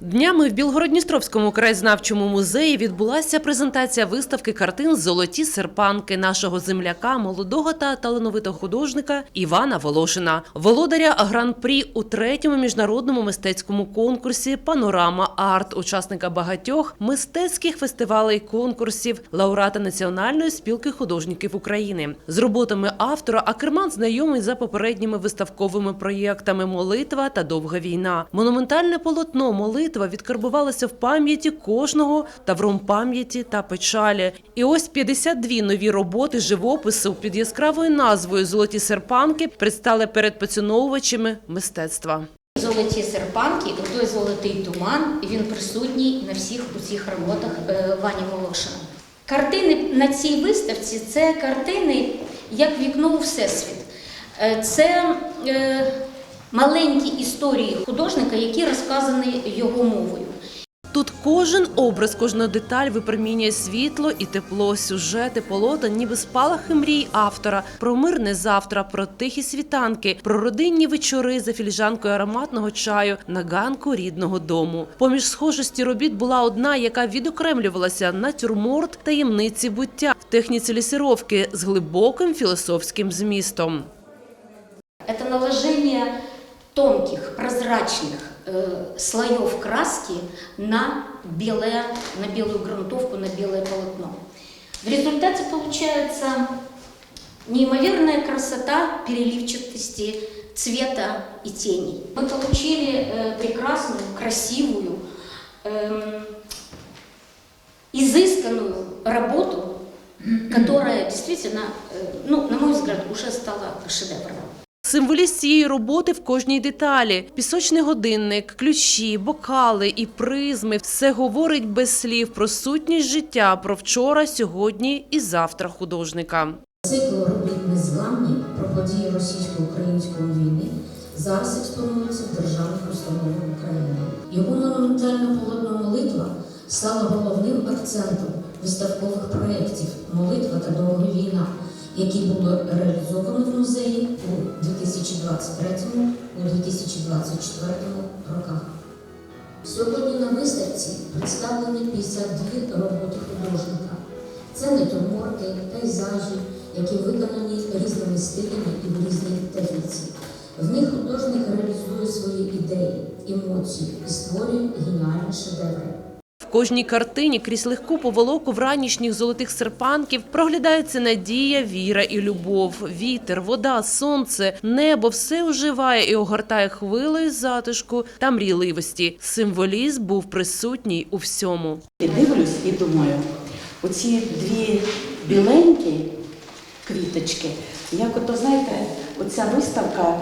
Днями в Білгородністровському краєзнавчому музеї відбулася презентація виставки картин Золоті серпанки нашого земляка, молодого та талановитого художника Івана Волошина, володаря гран-прі у третьому міжнародному мистецькому конкурсі Панорама Арт, учасника багатьох мистецьких фестивалей конкурсів, лауреата Національної спілки художників України. З роботами автора Акерман знайомий за попередніми виставковими проєктами Молитва та довга війна. Монументальне полотно Молитва відкарбувалося в пам'яті кожного тавром пам'яті та печалі. І ось 52 нові роботи живопису під яскравою назвою Золоті серпанки предстали перед поціновувачами мистецтва. Золоті серпанки, той золотий туман, він присутній на всіх у цих роботах е, Вані Волошина. Картини на цій виставці це картини як вікно у всесвіт. Е, Це е, маленькі історії художника, які розказані його мовою. Тут кожен образ, кожна деталь випромінює світло і тепло, сюжети, полотен, ніби спалахи мрій автора про мирне завтра, про тихі світанки, про родинні вечори за філіжанкою ароматного чаю на ганку рідного дому. Поміж схожості робіт була одна, яка відокремлювалася натюрморт таємниці буття в техніці лісировки з глибоким філософським змістом. Это наложение тонких, прозрачных э, слоев краски на, белое, на белую грунтовку, на белое полотно. В результате получается неимоверная красота переливчатости цвета и теней. Мы получили э, прекрасную, красивую, эм, изысканную работу, которая действительно, э, ну, на мой взгляд, уже стала шедевром. Символіст цієї роботи в кожній деталі: пісочний годинник, ключі, бокали і призми все говорить без слів про сутність життя, про вчора, сьогодні і завтра художника. Цикл робіт незламні про події російсько-української війни зараз експонується в державних установах України. Його монументальне полотно молитва стало головним акцентом виставкових проєктів Молитва та довга війна, які були реалізовані в музеї у 2023-2024 роках. Сьогодні на виставці представлені 52 роботи художника. Це натюрморти, пейзажі, які виконані різними стилями і в різній техніці. В них художник реалізує свої ідеї, емоції і створює геніальні шедеври. Кожній картині крізь легку поволоку вранішніх золотих серпанків проглядається надія, віра і любов. Вітер, вода, сонце, небо все оживає і огортає хвилею затишку та мрійливості. Символізм був присутній у всьому. І дивлюсь і думаю, оці дві біленькі квіточки, як ото, знаєте, оця виставка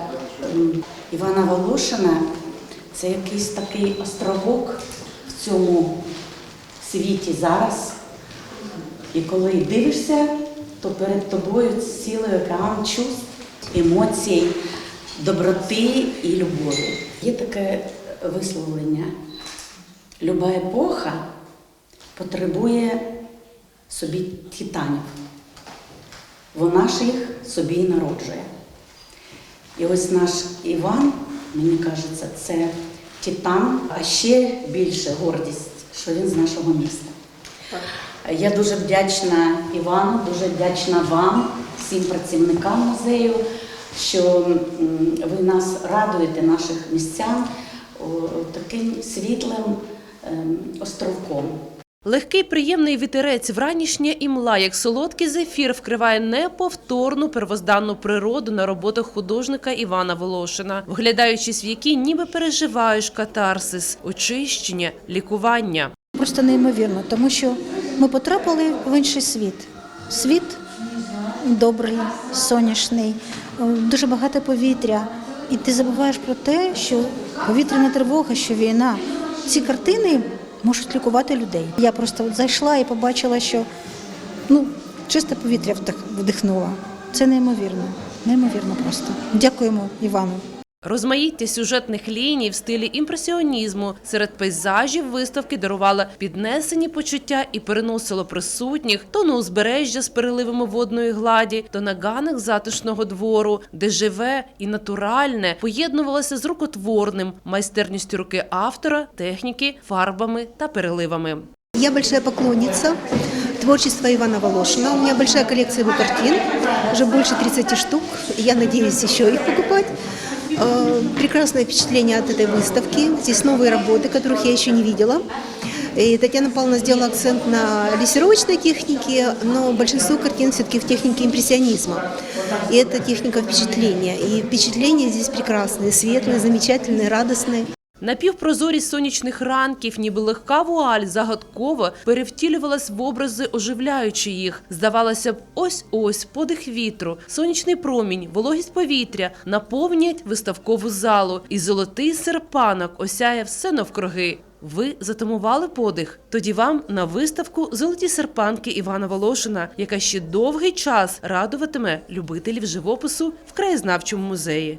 ем, Івана Волошина, це якийсь такий островок в цьому світі зараз. І коли дивишся, то перед тобою цілий океан чувств, емоцій, доброти і любові. Є таке висловлення. Люба епоха потребує собі титанів. Вона ж їх собі і народжує. І ось наш Іван, мені кажеться, це титан, а ще більше гордість, що він з нашого міста. Я дуже вдячна Івану, дуже вдячна вам, всім працівникам музею, що ви нас радуєте, наших містян, таким світлим ем, островком. Легкий приємний вітерець вранішня імла, як солодкий зефір, вкриває неповторну первозданну природу на роботах художника Івана Волошина, вглядаючись в які ніби переживаєш катарсис, очищення, лікування. Просто неймовірно, тому що ми потрапили в інший світ. Світ добрий, сонячний, е, дуже багато повітря. І ти забуваєш про те, що повітряна тривога, що війна. Ці картини можуть лікувати людей. Я просто зайшла і побачила, що ну, чисте повітря вдихнула. Це неймовірно, неймовірно просто. Дякуємо Івану. Розмаїття сюжетних ліній в стилі імпресіонізму серед пейзажів виставки дарувало піднесені почуття і переносило присутніх то на узбережжя з переливами водної гладі, то на ганах затишного двору, де живе і натуральне поєднувалося з рукотворним, майстерністю руки автора, техніки, фарбами та переливами. Я большая поклонница творчества Ивана Волошина. У меня большая коллекция его картин, уже больше 30 штук. Я надеюсь еще их покупать. Э, Прекрасное впечатление от этой выставки. Здесь новые работы, которых я еще не видела. И Татьяна Павловна сделала акцент на лессировочной технике, но большинство картин все-таки в технике импрессионизма. И это техника впечатления. И впечатления здесь прекрасные, светлые, замечательные, радостные. Напівпрозорість сонячних ранків, ніби легка вуаль, загадково перевтілювалась в образи, оживляючи їх. Здавалося б, ось-ось подих вітру, сонячний промінь, вологість повітря наповнять виставкову залу, і золотий серпанок осяє все навкруги. Ви затамували подих? Тоді вам на виставку Золоті серпанки Івана Волошина, яка ще довгий час радуватиме любителів живопису в краєзнавчому музеї.